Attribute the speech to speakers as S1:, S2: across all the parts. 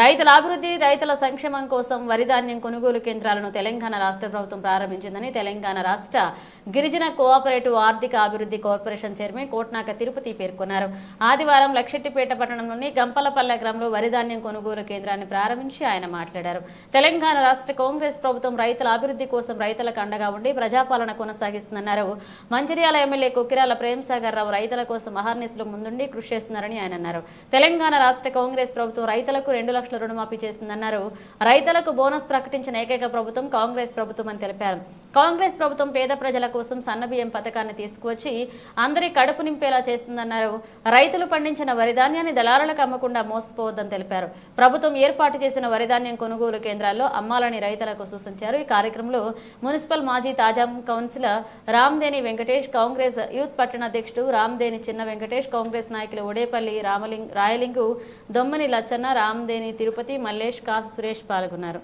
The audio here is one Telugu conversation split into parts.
S1: రైతుల అభివృద్ధి రైతుల సంక్షేమం కోసం వరిధాన్యం కొనుగోలు కేంద్రాలను తెలంగాణ రాష్ట్ర ప్రభుత్వం ప్రారంభించిందని తెలంగాణ రాష్ట్ర గిరిజన కోఆపరేటివ్ ఆర్థిక అభివృద్ధి కార్పొరేషన్ చైర్మన్ కోట్నాక తిరుపతి పేర్కొన్నారు. ఆదివారం లక్షెట్టిపేట పట్టణంలోని గంపలపల్లె గ్రామంలో వరిధాన్యం కొనుగోలు కేంద్రాన్ని ప్రారంభించి ఆయన మాట్లాడారు. తెలంగాణ రాష్ట్ర కాంగ్రెస్ ప్రభుత్వం రైతుల అభివృద్ధి కోసం రైతులకు అండగా ఉండి ప్రజాపాలన కొనసాగిస్తుందన్నారు మంచిర్యాల ఎమ్మెల్యే కుకిరాల ప్రేమసాగర్ రావు రైతుల కోసం అహర్నిశలు ముందుండి కృషి చేస్తున్నారని ఆయన అన్నారు. తెలంగాణ రాష్ట్ర కాంగ్రెస్ ప్రభుత్వం రైతులకు రెండు లక్షల రుణమాఫీ చేస్తుందన్నారు రైతులకు బోనస్ ప్రకటించిన ఏకైక ప్రభుత్వం కాంగ్రెస్ ప్రభుత్వం అని తెలిపారు. కాంగ్రెస్ ప్రభుత్వం పేద ప్రజల కోసం సన్నబియ్యం పథకాన్ని తీసుకువచ్చి అందరి కడుపు నింపేలా చేస్తుందన్నారు. రైతులు పండించిన వరిధాన్యాన్ని దళారులకు అమ్మకుండా మోసపోవద్దని తెలిపారు. ప్రభుత్వం ఏర్పాటు చేసిన వరిధాన్యం కొనుగోలు కేంద్రాల్లో అమ్మాలని రైతులకు సూచించారు. ఈ కార్యక్రమంలో మున్సిపల్ మాజీ తాజా కౌన్సిలర్ రామ్దేని వెంకటేష్ కాంగ్రెస్ యూత్ పట్టణ అధ్యక్షుడు రామ్దేని చిన్న వెంకటేష్ కాంగ్రెస్ నాయకులు ఒడేపల్లి రామలింగ్ రాయలింగు దొమ్మని లచ్చన్న రామ్దేని తిరుపతి మల్లేష్ కాసు సురేష్ పాల్గొన్నారు.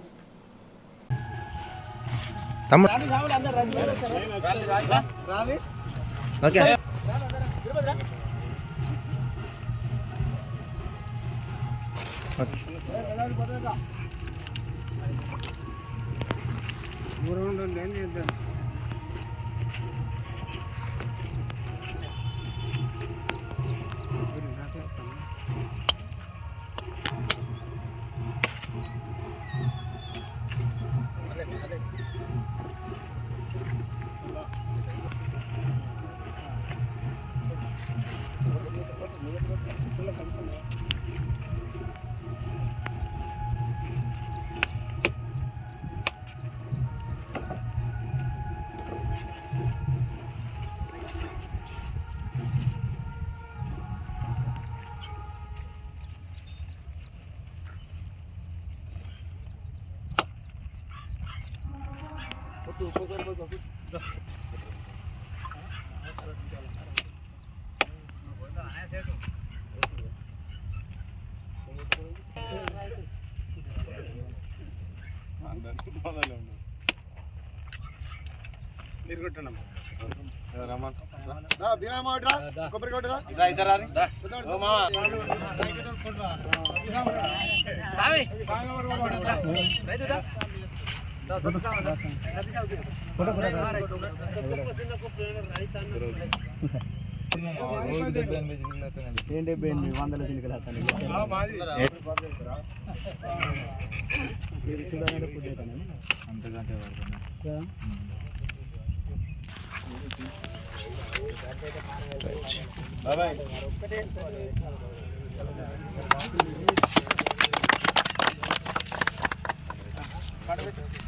S2: మీరు కొట్టండి కొబ్బరి కొట్టదా ఇద్దరు తమ్ముడు ఓకే
S3: వందల చిలుకలు
S2: జరిగేమా
S4: నలభై కిలోలు సంచి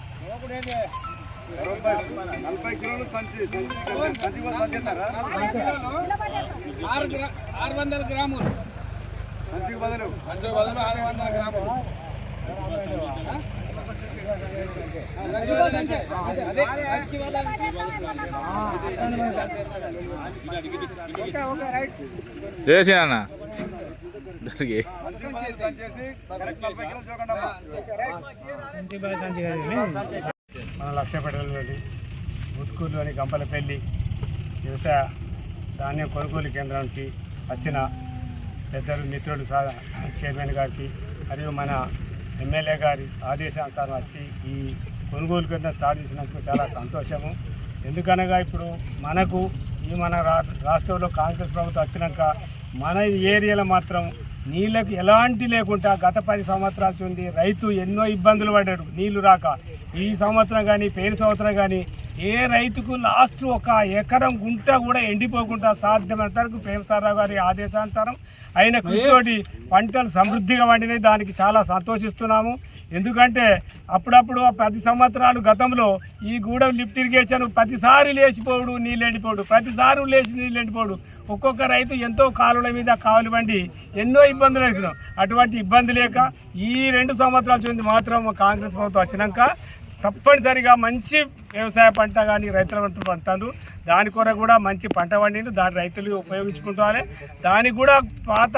S4: నలభై కిలోలు సంచి సంచి
S5: ఆరు వందల గ్రాములు
S4: సంచికి బదులు
S5: మంచి బదులు ఆరు వందల గ్రాములు మంచి బదులు
S3: మన లక్ష్యపేటలోని ఉత్కూరులోని గంపలపల్లి వ్యవసాయ ధాన్యం కొనుగోలు కేంద్రానికి వచ్చిన పెద్దలు మిత్రులు చైర్మన్ గారికి మరియు మన ఎమ్మెల్యే గారి ఆదేశానుసారం వచ్చి ఈ కొనుగోలు కేంద్రం స్టార్ట్ చేసినందుకు చాలా సంతోషము. ఎందుకనగా ఇప్పుడు మనకు ఈ మన రా రాష్ట్రంలో కాంగ్రెస్ ప్రభుత్వం వచ్చినాక మన ఏరియాలో మాత్రం నీళ్ళకు ఎలాంటి లేకుండా గత పది సంవత్సరాల నుండి రైతు ఎన్నో ఇబ్బందులు పడ్డాడు. నీళ్ళు రాక. ఈ సంవత్సరం కానీ పేరు సంవత్సరం కానీ ఏ రైతుకు లాస్ట్ ఒక ఎకరం గుంట కూడా ఎండిపోకుండా సాధ్యమైనంత వరకు ప్రేమసారావు గారి ఆదేశానుసారం ఆయన కృషితోటి పంటలు సమృద్ధిగా పండినాయి దానికి చాలా సంతోషిస్తున్నాము. ఎందుకంటే అప్పుడప్పుడు ఆ పది సంవత్సరాలు గతంలో ఈ గూడెం లిఫ్ట్ ఇరిగేషన్ ప్రతిసారి లేచిపోడు నీళ్ళు ఎండిపోడు ప్రతిసారి లేచి నీళ్ళు ఎండిపోడు ఒక్కొక్క రైతు ఎంతో కాలువల మీద కాలు బండి ఎన్నో ఇబ్బందులు వచ్చినాం అటువంటి ఇబ్బంది లేక ఈ రెండు సంవత్సరాల నుంచి మాత్రం కాంగ్రెస్ ప్రభుత్వం వచ్చినాక తప్పనిసరిగా మంచి వ్యవసాయ పంట కానీ రైతుల పంట పండుతారు దాని కొరకు కూడా మంచి పంట పండిండు. దాని రైతులు ఉపయోగించుకుంటారు దానికి కూడా పాత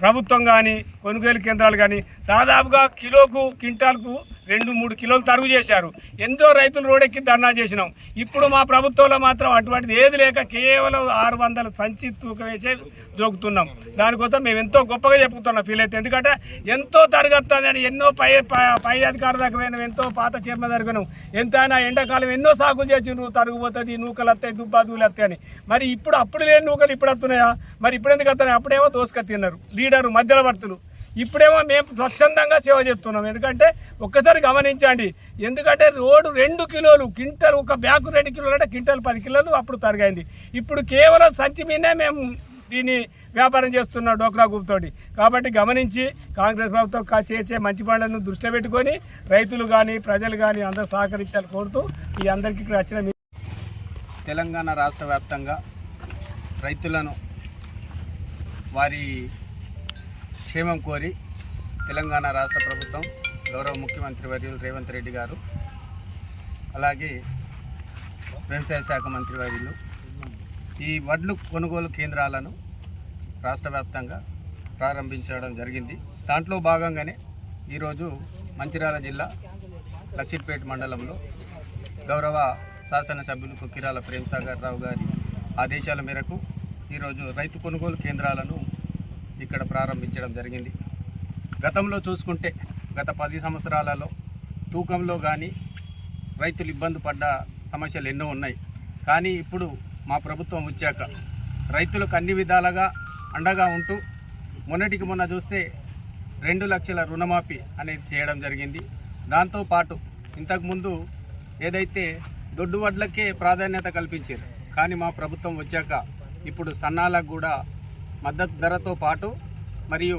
S3: ప్రభుత్వం కానీ కొనుగోలు కేంద్రాలు కానీ దాదాపుగా కిలోకు క్వింటాల్కు రెండు మూడు కిలోలు తరుగు చేశారు. ఎంతో రైతులు రోడెక్కి ధర్నా చేసినాం. ఇప్పుడు మా ప్రభుత్వంలో మాత్రం అటువంటిది ఏది లేక కేవలం ఆరు వందల సంచి తూకం వేసే జోకుతున్నాం. దానికోసం మేము ఎంతో గొప్పగా చెప్పుతున్నాం ఫీల్ అయితే. ఎందుకంటే ఎంతో తరగతుందని ఎన్నో పై పై- పై అధికారుల దాకా ఎంతో పాత చీరమ జరిగినాం ఎంతైనా ఎండాకాలం ఎన్నో సాగులు నువ్వు తరుగుపోతుంది నూకలు వస్తాయి దుబ్బా దూలు వస్తాయి అని. మరి ఇప్పుడు అప్పుడు లేని నూకలు ఇప్పుడు వస్తున్నాయా? మరి ఇప్పుడు ఎందుకు వస్తున్నాయి? అప్పుడేమో తోసుక తిన్నారు లీడరు మధ్యవర్తులు. ఇప్పుడేమో మేము స్వచ్ఛందంగా సేవ చేస్తున్నాం. ఎందుకంటే ఒక్కసారి గమనించండి. ఎందుకంటే రోడ్డు రెండు కిలోలు క్వింటల్ ఒక బ్యాగ్ రెండు కిలోలు అంటే క్వింటల్ పది కిలోలు అప్పుడు తరిగైంది. ఇప్పుడు కేవలం సంచి మీదే మేము దీన్ని వ్యాపారం చేస్తున్నాం డోక్రా గ్రూప్ తోటి. కాబట్టి గమనించి కాంగ్రెస్ ప్రభుత్వం కా- చేసే మంచి పనులను దృష్టిలో పెట్టుకొని రైతులు కానీ ప్రజలు కానీ అందరూ సహకరించాలని కోరుతూ ఈ అందరికీ ఇక్కడ వచ్చిన
S6: తెలంగాణ రాష్ట్ర వ్యాప్తంగా రైతులను వారి క్షేమం కోరి తెలంగాణ రాష్ట్ర ప్రభుత్వం గౌరవ ముఖ్యమంత్రి వర్యులు రేవంత్ రెడ్డి గారు అలాగే వ్యవసాయ శాఖ మంత్రి వర్యులు ఈ వడ్లు కొనుగోలు కేంద్రాలను రాష్ట్ర వ్యాప్తంగా ప్రారంభించడం జరిగింది. దాంట్లో భాగంగానే ఈరోజు మంచిర్యాల జిల్లా లక్షిట్పేట మండలంలో గౌరవ శాసనసభ్యులు కుక్కిరాల ప్రేమ్సాగర్ రావు గారి ఆదేశాల మేరకు ఈరోజు రైతు కొనుగోలు కేంద్రాలను ఇక్కడ ప్రారంభించడం జరిగింది. గతంలో చూసుకుంటే గత పది సంవత్సరాలలో తూకంలో కానీ రైతులు ఇబ్బంది పడ్డ సమస్యలు ఎన్నో ఉన్నాయి. కానీ ఇప్పుడు మా ప్రభుత్వం వచ్చాక రైతులకు అన్ని విధాలుగా అండగా ఉంటూ మొన్నటికి మొన్న చూస్తే రెండు లక్షల రుణమాఫీ అనేది చేయడం జరిగింది. దాంతోపాటు ఇంతకుముందు ఏదైతే దొడ్డు వడ్లకే ప్రాధాన్యత కల్పించారు కానీ మా ప్రభుత్వం వచ్చాక ఇప్పుడు సన్నాలకు కూడా మద్దతు ధరతో పాటు మరియు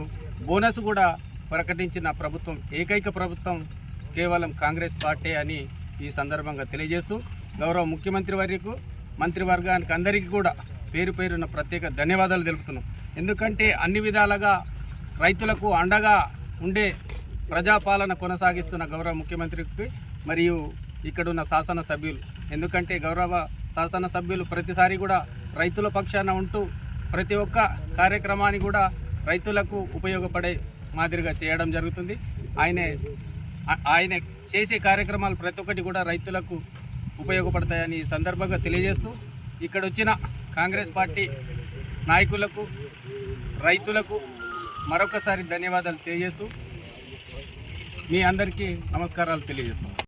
S6: బోనస్ కూడా ప్రకటించిన ప్రభుత్వం ఏకైక ప్రభుత్వం కేవలం కాంగ్రెస్ పార్టీ అని ఈ సందర్భంగా తెలియజేస్తూ గౌరవ ముఖ్యమంత్రి వారికి మంత్రివర్గానికి అందరికీ కూడా పేరు పేరున ప్రత్యేక ధన్యవాదాలు తెలుపుతున్నాం. ఎందుకంటే అన్ని విధాలుగా రైతులకు అండగా ఉండే ప్రజాపాలన కొనసాగిస్తున్న గౌరవ ముఖ్యమంత్రికి మరియు ఇక్కడున్న శాసనసభ్యులు. ఎందుకంటే గౌరవ శాసనసభ్యులు ప్రతిసారి కూడా రైతుల పక్షాన ఉంటూ ప్రతి ఒక్క కార్యక్రమాన్ని కూడా రైతులకు ఉపయోగపడే మాదిరిగా చేయడం జరుగుతుంది. ఆయనే ఆయన చేసే కార్యక్రమాలు ప్రతి ఒక్కటి కూడా రైతులకు ఉపయోగపడతాయని ఈ సందర్భంగా తెలియజేస్తూ ఇక్కడ వచ్చిన కాంగ్రెస్ పార్టీ నాయకులకు రైతులకు మరొకసారి ధన్యవాదాలు తెలియజేస్తూ మీ అందరికీ నమస్కారాలు తెలియజేస్తాం